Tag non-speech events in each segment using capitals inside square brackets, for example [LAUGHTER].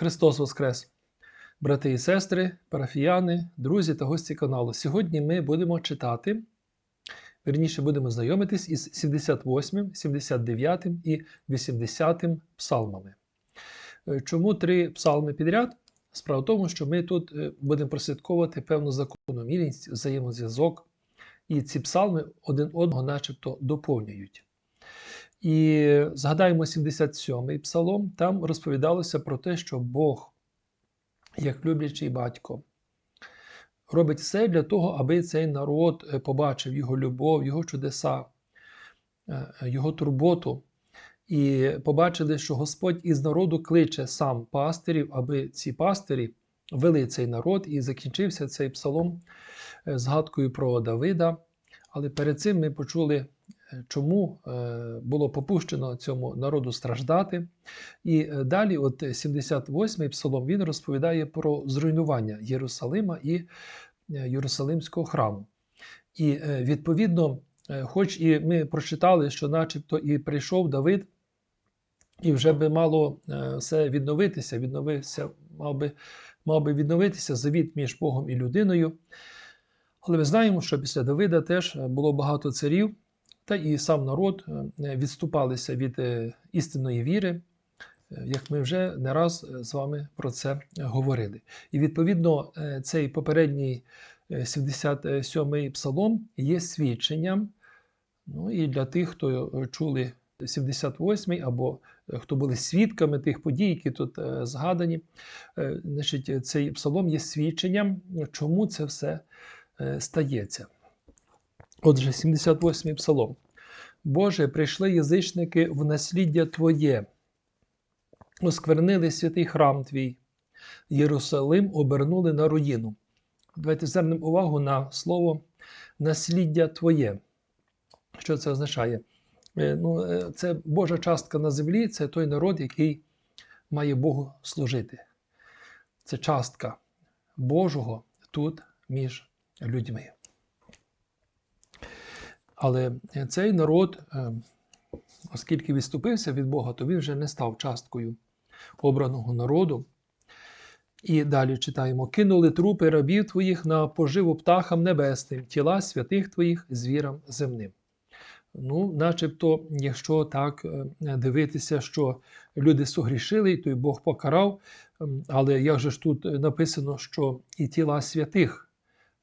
Христос Воскрес! Брати і сестри, парафіяни, друзі та гості каналу. Сьогодні ми будемо читати, вірніше будемо знайомитись із 78, 79 і 80 псалмами. Е, Чому три псалми підряд? Справа в тому, що ми тут е, будемо прослідковувати певну закономірність, взаємозв'язок, і ці псалми один одного начебто доповнюють. І згадаємо 77-й псалом, там розповідалося про те, що Бог, як люблячий батько, робить все для того, аби цей народ е, побачив його любов, його чудеса, е, його турботу. І побачили, що Господь із народу кличе сам пастирів, аби ці пастирі вели цей народ, і закінчився цей псалом е, згадкою про Давида. Але перед цим ми почули, чому е, було попущено цьому народу страждати. І е, далі, от 78-й псалом, він розповідає про зруйнування Єрусалима і е, Єрусалимського храму. І відповідно, хоч і ми прочитали, що начебто і прийшов Давид, і вже би мало все відновитися, відновився, мав би, мав би відновитися завіт між Богом і людиною. Але ми знаємо, що після Давида теж було багато царів, та і сам народ е, відступалися від е, істинної віри, е, як ми вже не раз з вами про це говорили. І відповідно цей попередній е, 77-й псалом є свідченням. Ну і для тих, хто чули 78-й, або хто були свідками тих подій, які тут згадані, значить, цей псалом є свідченням, чому це все стається. Отже, 78-й псалом. Боже, прийшли язичники в насліддя Твоє, осквернили святий храм Твій, Єрусалим обернули на руїну. Давайте звернемо увагу на слово насліддя Твоє. Що це означає? Е, Ну, е, це Божа частка на землі, це той народ, який має Богу служити. Це частка Божого тут між людьми. Але цей народ, е, оскільки відступився від Бога, то він вже не став часткою обраного народу. І далі читаємо: кинули трупи рабів твоїх на поживу птахам небесним, тіла святих твоїх звірам земним. Ну, начебто, якщо так е, дивитися, що люди согрішили, то й Бог покарав. Але як же ж тут написано, що і тіла святих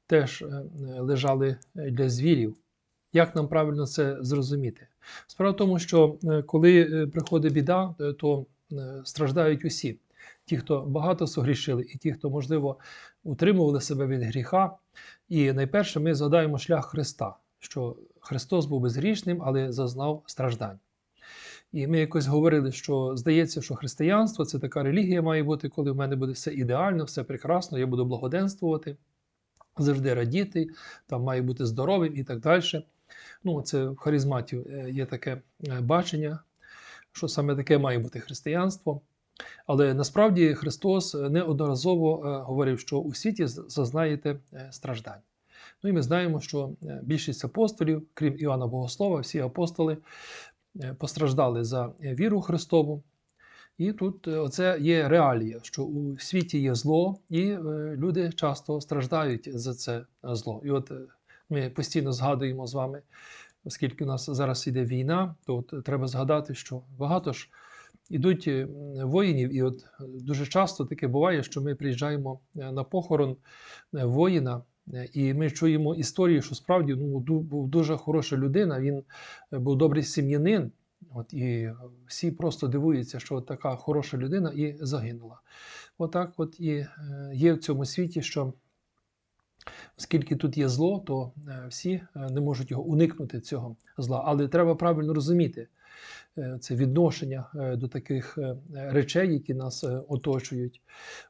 теж е, лежали для звірів? Як нам правильно це зрозуміти? Справа в тому, що е, коли е, приходить біда, е, то страждають усі. Ті, хто багато согрішили, і ті, хто, можливо, утримували себе від гріха. І найперше ми згадаємо шлях Христа, що Христос був безгрішним, але зазнав страждань. І ми якось говорили, що здається, що християнство це така релігія має бути, коли в мене буде все ідеально, все прекрасно, я буду благоденствувати, завжди радіти, там має бути здоровим і так далі. Ну, це в харизматів е, є таке е, бачення, що саме таке має бути християнство. Але насправді Христос неодноразово е, говорив, що у світі зазнаєте страждань. Ну і ми знаємо, що більшість апостолів, крім Іоанна Богослова, всі апостоли постраждали за віру Христову. І тут оце є реалія, що у світі є зло, і люди часто страждають за це зло. І от ми постійно згадуємо з вами, оскільки у нас зараз іде війна, то от треба згадати, що багато ж ідуть е, воїнів, і от дуже часто таке буває, що ми приїжджаємо е, на похорон е, воїна, і ми чуємо історію, що справді ну, був дуже хороша людина, він був добрий сім'янин. От і всі просто дивуються, що от така хороша людина і загинула. Отак, от і е, є в цьому світі, що оскільки тут є зло, то е, всі е, не можуть його уникнути цього зла. Але треба правильно розуміти е, це відношення до таких речей, які нас оточують.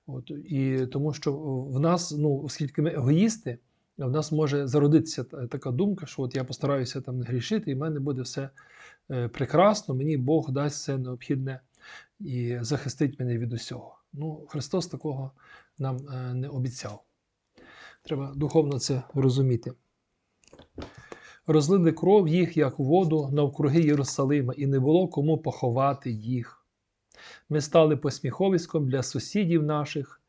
От, і тому що в нас, ну, оскільки ми егоїсти, в нас може зародитися така думка, що от я постараюся там не грішити, і в мене буде все прекрасно, мені Бог дасть все необхідне і захистить мене від усього. Ну, Христос такого нам не обіцяв. Треба духовно це розуміти. Розлили кров їх, як воду, навкруги Єрусалима, і не було кому поховати їх. Ми стали посміховиськом для сусідів наших,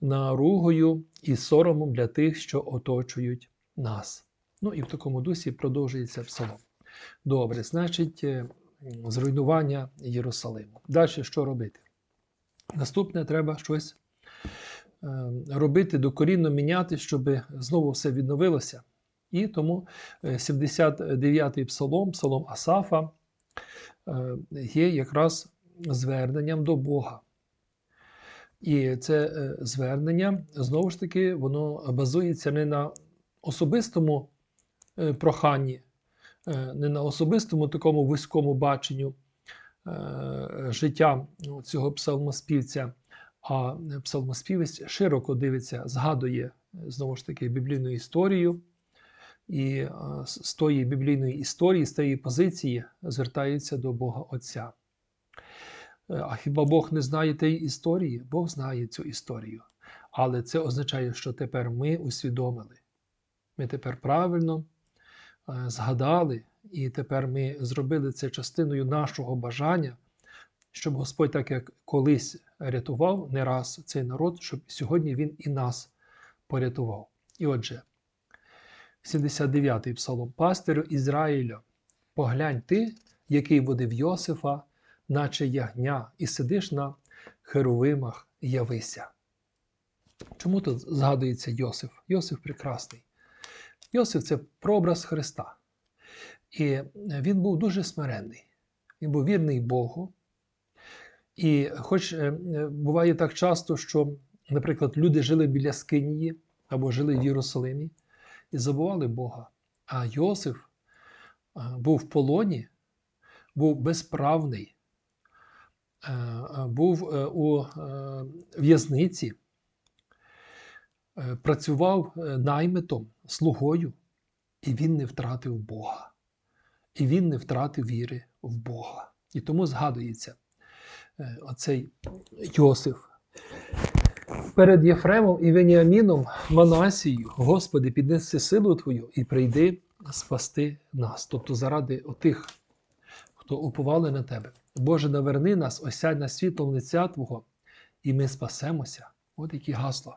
наругою і соромом для тих, що оточують нас. Ну і в такому дусі продовжується псалом. Добре, значить, е, зруйнування Єрусалиму. Далі що робити? Наступне треба щось робити, докорінно міняти, щоб знову все відновилося. І тому е, 79-й псалом, псалом Асафа, е, є якраз зверненням до Бога. І це е, звернення, знову ж таки, воно базується не на особистому е, проханні, е, не на особистому такому вузькому баченню е, життя цього псалмоспівця, а псалмоспівець широко дивиться, згадує е, знову ж таки біблійну історію. І е, з тої біблійної історії, з тієї позиції звертається до Бога Отця. Е, А хіба Бог не знає тієї історії? Бог знає цю історію. Але це означає, що тепер ми усвідомили. Ми тепер правильно е, згадали, і тепер ми зробили це частиною нашого бажання, щоб Господь, так як колись рятував не раз цей народ, щоб сьогодні Він і нас порятував. І отже, 79-й псалом пастирю Ізраїля. Поглянь ти, який водив Йосифа, наче ягня, і сидиш на херовимах, явися. Чому тут згадується Йосиф? Йосиф прекрасний. Йосиф це прообраз Христа. І він був дуже смиренний. Він був вірний Богу. І хоч е, буває так часто, що, наприклад, люди жили біля Скинії або жили в Єрусалимі і забували Бога. А Йосиф був в полоні, був безправний, був е, у е, в'язниці, працював наймитом, слугою, і він не втратив Бога. І він не втратив віри в Бога. І тому згадується оцей Йосиф. Перед Єфремом і Веніаміном Манасією, Господи, піднеси силу Твою і прийди спасти нас. Тобто заради отих, хто уповали на Тебе. Боже, наверни нас, осядь на світлом лиця Твого, і ми спасемося. От які гасла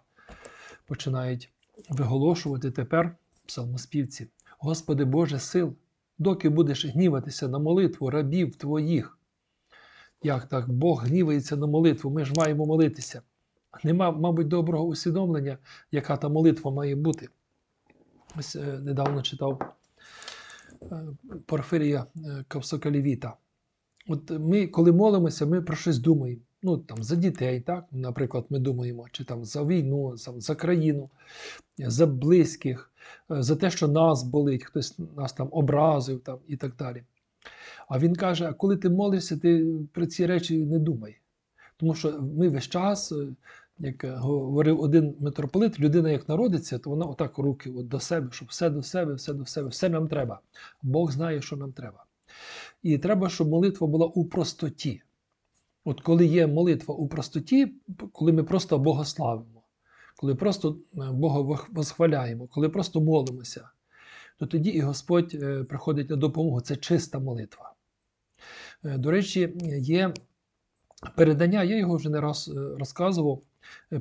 починають виголошувати тепер псалмоспівці. Господи Боже сил, доки будеш гніватися на молитву рабів Твоїх. Як так? Бог гнівається на молитву, ми ж маємо молитися. Нема, мабуть, доброго усвідомлення, яка та молитва має бути. Ось е, недавно читав е, Порфирія е. От ми, коли молимося, ми про щось думаємо. Ну, там, за дітей, так? наприклад, ми думаємо, чи там за війну, за, за країну, за близьких, е, за те, що нас болить, хтось нас там образив там, і так далі. А він каже: а коли ти молишся, ти про ці речі не думай. Тому що ми весь час, е, як говорив один митрополит, людина як народиться, то вона отак руки от до себе, щоб все до себе, все до себе, все нам треба. Бог знає, що нам треба. І треба, щоб молитва була у простоті. От коли є молитва у простоті, коли ми просто Бога славимо, коли просто е, Бога восхваляємо, коли просто молимося, то тоді і Господь е, приходить на допомогу. Це чиста молитва. Е, До речі, є передання, я його вже не раз е, розказував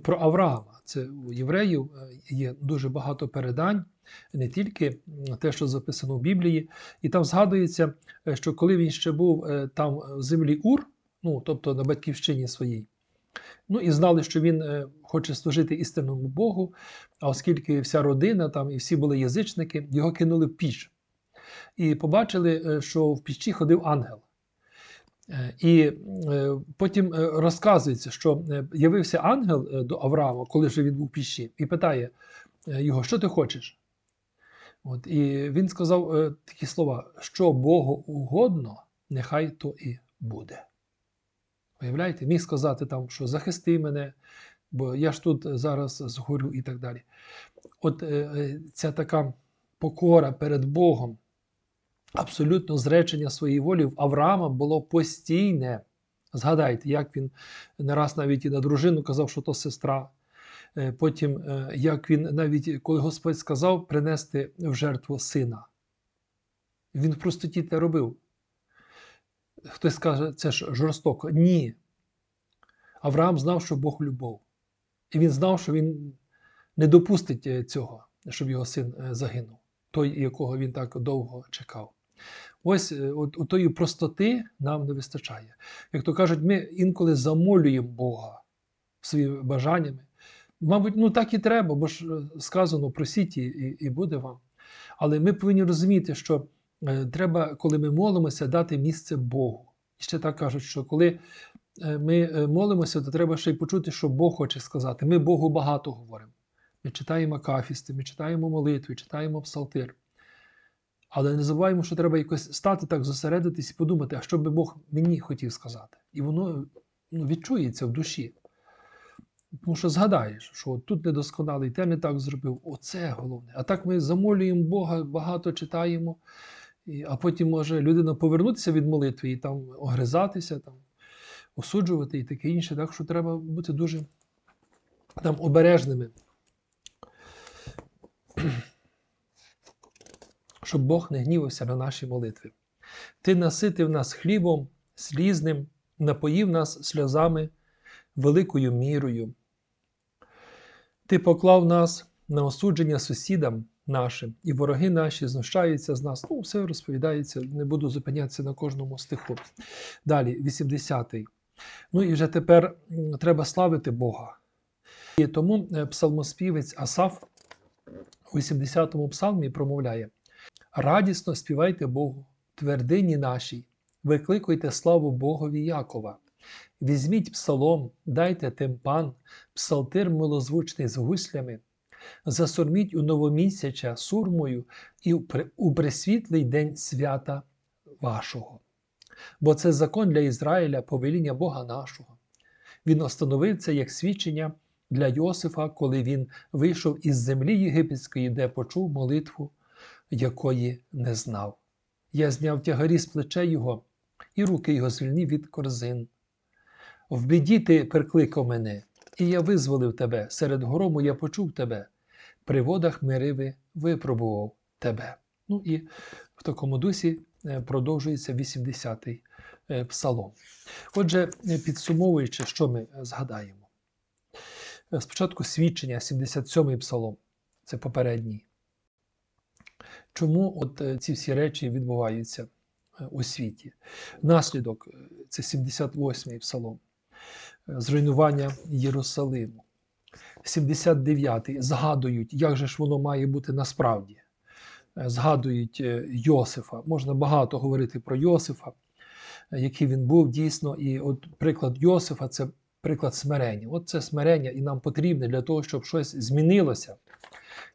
про Авраама. Це у євреїв є дуже багато передань, не тільки те, що записано в Біблії, і там згадується, що коли він ще був там в землі Ур, ну тобто на батьківщині своїй, ну і знали, що він хоче служити істинному Богу, а оскільки вся родина там і всі були язичники, його кинули в піч. І побачили, е, що в пічі ходив ангел. Е, І е, потім розказується, що явився ангел до Авраама, коли вже він був в піщі, і питає його, що ти хочеш? От, і він сказав такі слова: що Богу угодно, нехай то і буде. Уявляєте, міг сказати там, що захисти мене, бо я ж тут зараз згорю і так далі. От е, е, ця така покора перед Богом, абсолютно зречення своєї волі в Авраама було постійне. Згадайте, як він не раз навіть і на дружину казав, що то сестра. Е, Потім, е, як він навіть, коли Господь сказав принести в жертву сина, він в простоті те робив. Хтось скаже, це ж жорстоко. Ні. Авраам знав, що Бог любов. І він знав, що він не допустить е, цього, щоб його син е, загинув, той, якого він так довго чекав. Ось е, от, от тої простоти нам не вистачає. Як то кажуть, ми інколи замолюємо Бога своїми бажаннями. Мабуть, ну так і треба, бо ж сказано просіть і, і буде вам. Але ми повинні розуміти, що треба, коли ми молимося, дати місце Богу. І ще так кажуть, що коли ми е, молимося, то треба ще й почути, що Бог хоче сказати. Ми Богу багато говоримо. Ми читаємо акафісти, ми читаємо молитви, читаємо псалтир. Але не забуваємо, що треба якось стати так, зосередитись і подумати, а що би Бог мені хотів сказати. І воно ну, відчується в душі. Тому що згадаєш, що от тут недосконалий, те не так зробив. Оце головне. А так ми замолюємо Бога, багато читаємо, а потім може людина повернутися від молитви і там огризатися, там, осуджувати і таке інше. Так що треба бути дуже там, обережними. [CLEARS THROAT] Щоб Бог не гнівався на наші молитви. Ти наситив нас хлібом слізним, напоїв нас сльозами великою мірою. Ти поклав нас на осудження сусідам нашим, і вороги наші знущаються з нас. Ну, все розповідається, не буду зупинятися на кожному стиху. Далі, 80-й. Ну і вже тепер треба славити Бога. І тому е, псалмоспівець Асаф у 80-му псалмі промовляє: Радісно співайте Богу, твердині нашій, викликуйте славу Богові Якова. Візьміть псалом, дайте тимпан, псалтир милозвучний з гуслями, засурміть у новомісяча сурмою і у при- у пресвітлий день свята вашого. Бо це закон для Ізраїля, повеління Бога нашого. Він остановив це як свідчення для Йосифа, коли він вийшов із землі єгипетської, де почув молитву, якої не знав. Я зняв тягарі з плече його, і руки його звільнив від корзин. В біді ти прикликав мене, і я визволив тебе. Серед грому я почув тебе. При водах мириви випробував тебе. Ну і в такому дусі продовжується 80-й е, псалом. Отже, е, підсумовуючи, що ми е, згадаємо. Е, Спочатку свідчення, 77-й псалом, це попередній. Чому от е, ці всі речі відбуваються е, у світі? Наслідок е, це 78-й псалом е, зруйнування Єрусалиму. 79-й згадують, як же ж воно має бути насправді. Згадують е, Йосифа. Можна багато говорити про Йосифа, е, який він був дійсно. І от приклад Йосифа це приклад смирення. От це смирення і нам потрібне для того, щоб щось змінилося.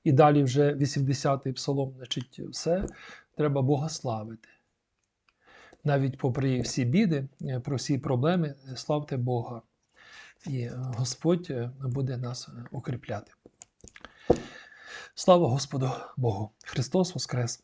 І далі вже 80-й псалом, значить, все треба Бога славити. Навіть попри всі біди, е, про всі проблеми, славте Бога. І Господь буде нас укріпляти. Слава Господу Богу! Христос Воскрес!